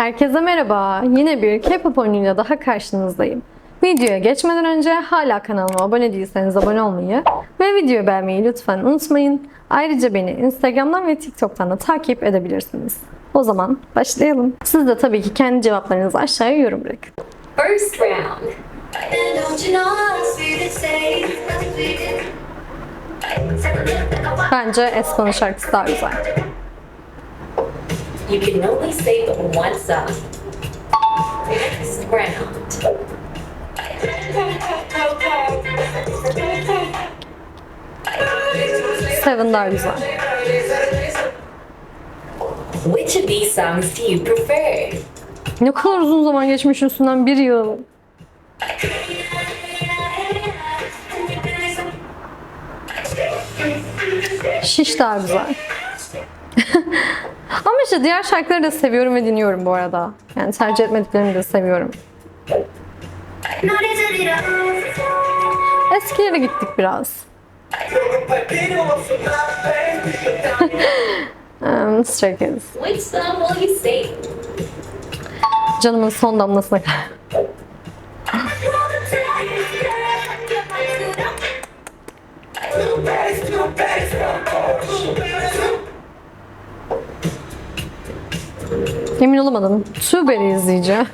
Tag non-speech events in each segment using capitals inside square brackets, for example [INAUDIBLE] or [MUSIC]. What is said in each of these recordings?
Herkese merhaba. Yine bir K-pop oyunuyla daha karşınızdayım. Videoya geçmeden önce hala kanalıma abone değilseniz abone olmayı ve videoyu beğenmeyi lütfen unutmayın. Ayrıca beni Instagram'dan ve TikTok'tan da takip edebilirsiniz. O zaman başlayalım. Siz de tabii ki kendi cevaplarınızı aşağıya yorum bırakın. First round. Bence Espa'nın şarkısı daha güzel. You can only save one song. Next round. Seven daha güzel. Which of these songs do you prefer? Ne kadar uzun zaman geçmiş üstünden bir yıl. Şiş daha [LAUGHS] güzel. Ama işte diğer şarkıları da seviyorum ve dinliyorum bu arada. Yani tercih etmediklerimi de seviyorum. Eskilere gittik biraz. um, Stray Kids. Canımın son damlasına kadar. Emin olamadım. Tuber'i izleyeceğim.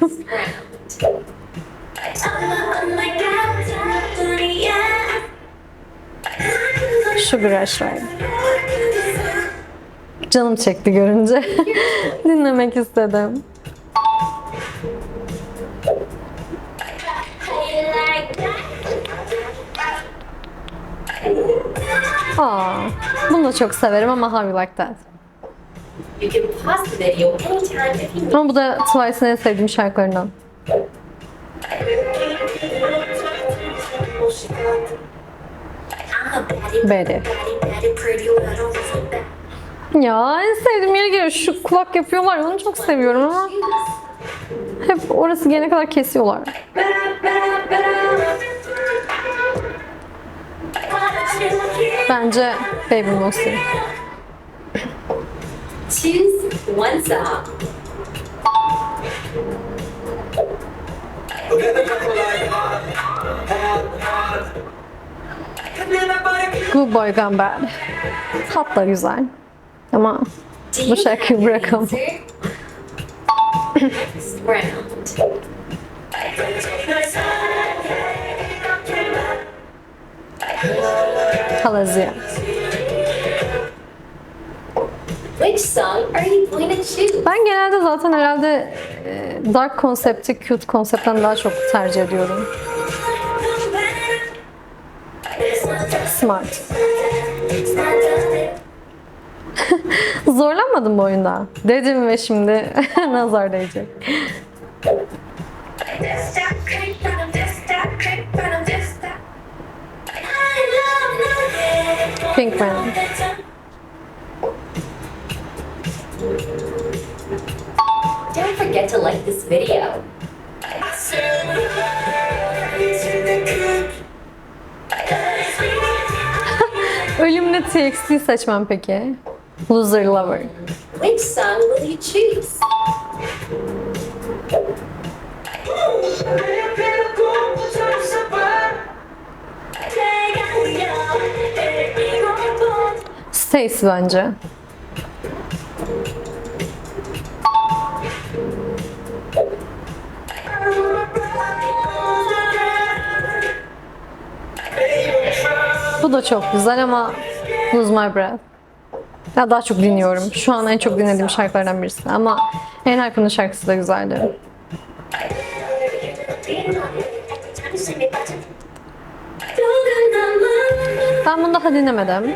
Sugar Rush Ride. Canım çekti görünce. [LAUGHS] Dinlemek istedim. Aa, bunu da çok severim ama How Like That. You. Ama bu da Twice'ın en sevdiğim şarkılarından. Beri. Ya en sevdiğim yere geliyor. Şu kulak yapıyorlar ya, onu çok seviyorum ama hep orası gelene kadar kesiyorlar. Bence Baby Mossy. Choose one song. Good Boy Gone Bad. Tat da güzel. Ama Do Bu you şarkıyı have an bırakamam. answer? Next round. Halazia. Ben genelde zaten herhalde e, dark konsepti cute konseptten daha çok tercih ediyorum. Smart. [LAUGHS] Zorlanmadım bu oyunda. Dedim ve şimdi [LAUGHS] nazar değecek. Pinkman. Ölümlü TXT seçmem peki. Loser Lover. Which song will you choose? Stacy bence. Bu da çok güzel ama Lose My Breath. Ya daha çok dinliyorum. Şu an en çok dinlediğim şarkılardan birisi. Ama en Hype'ın şarkısı da güzeldi. Ben bunu daha dinlemedim.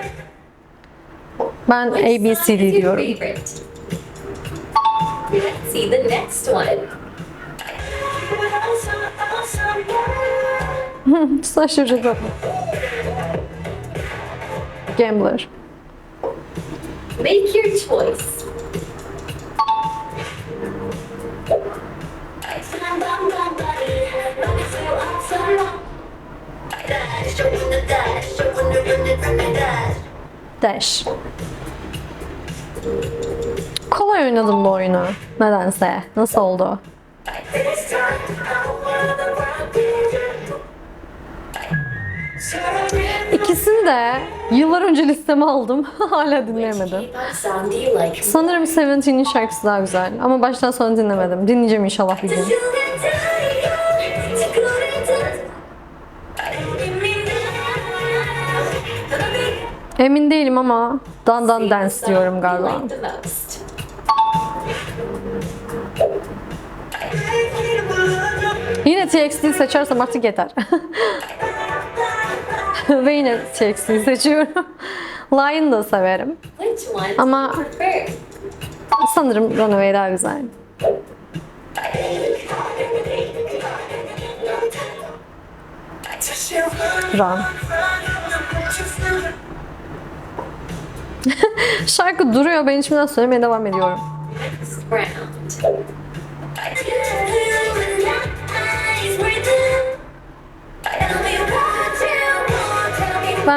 Ben A, B, C, D diyorum. See the next one. Gambler. Make your choice. Dash. Kolay oynadım bu oyunu. Nedense. Nasıl oldu? De yıllar önce listeme aldım. [LAUGHS] Hala dinleyemedim. Sanırım Seventeen'in şarkısı daha güzel. Ama baştan sona dinlemedim. Dinleyeceğim inşallah bir gün. Emin değilim ama Dan Dan Dance diyorum galiba. Yine TXT seçersem artık yeter. [LAUGHS] [LAUGHS] Ve yine TXT seçiyorum. [LAUGHS] Lion da severim. Ama-? Sanırım Runaway daha güzel. Run. [LAUGHS] Şarkı duruyor. Ben içimden söylemeye devam ediyorum.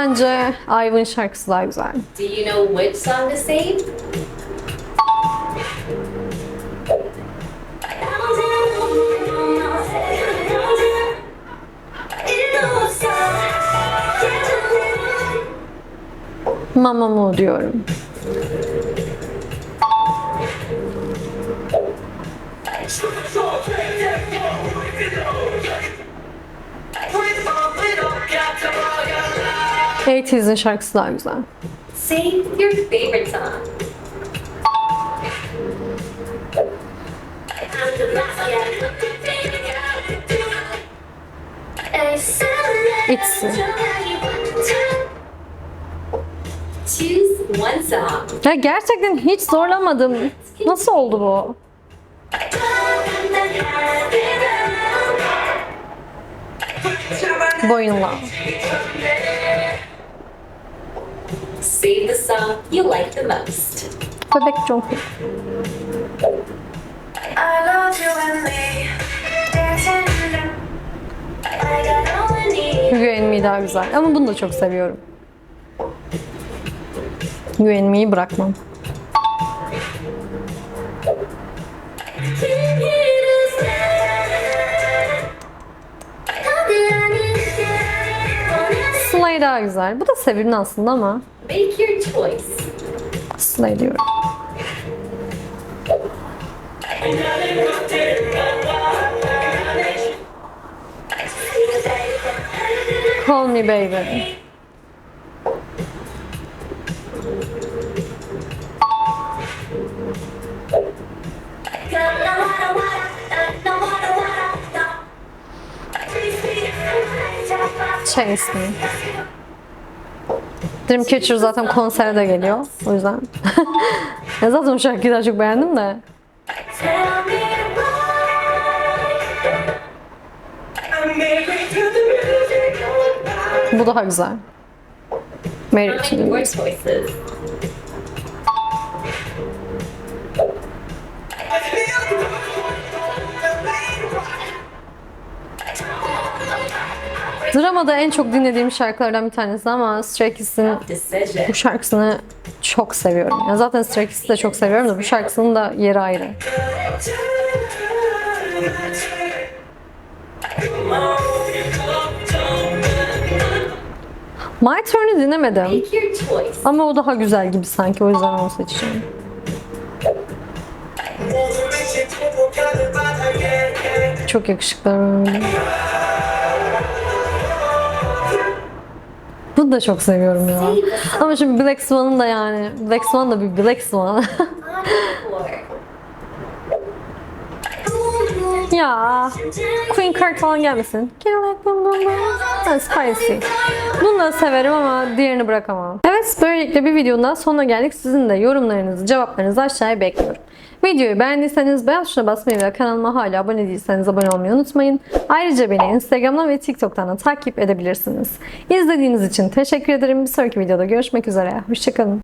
Bence Ivan şarkısı daha güzel. Do you know which song to save? Mamamoo diyorum. Eightees'in şarkısı daha güzel. Save your favorite song. It's Choose one song. ya gerçekten hiç zorlamadım. Nasıl oldu bu? Boyunla. Save the song you like the most. Bebek Jungkook. I love you and me dancing. I got all I need. You and Me daha güzel. Ama bunu da çok seviyorum. You and Me'yi bırakmam. Slay daha güzel. Bu da Sevil'in aslında ama Make your choice. Slay diyorum. Call me baby. Chase me. Dreamcatcher zaten konsere de geliyor. O yüzden. [LAUGHS] ya zaten o şarkıyı daha çok beğendim de. Bu daha güzel. Married to the Dramada en çok dinlediğim şarkılardan bir tanesi ama Stray Kids'in bu şarkısını çok seviyorum. Ya zaten Stray Kids'i de çok seviyorum da bu şarkısının da yeri ayrı. My Turn'ü dinlemedim. Ama o daha güzel gibi sanki o yüzden onu seçeceğim. Çok yakışıklı. Bunu da çok seviyorum ya. Ama şimdi Black Swan'ın da yani Black Swan da bir Black Swan. [LAUGHS] Ya Queen Card falan gelmesin. Ha, spicy. Bunu da severim ama diğerini bırakamam. Evet böylelikle bir videonun daha sonuna geldik. Sizin de yorumlarınızı, cevaplarınızı aşağıya bekliyorum. Videoyu beğendiyseniz beğen tuşuna basmayı ve kanalıma hala abone değilseniz abone olmayı unutmayın. Ayrıca beni Instagram'dan ve TikTok'tan da takip edebilirsiniz. İzlediğiniz için teşekkür ederim. Bir sonraki videoda görüşmek üzere. Hoşçakalın.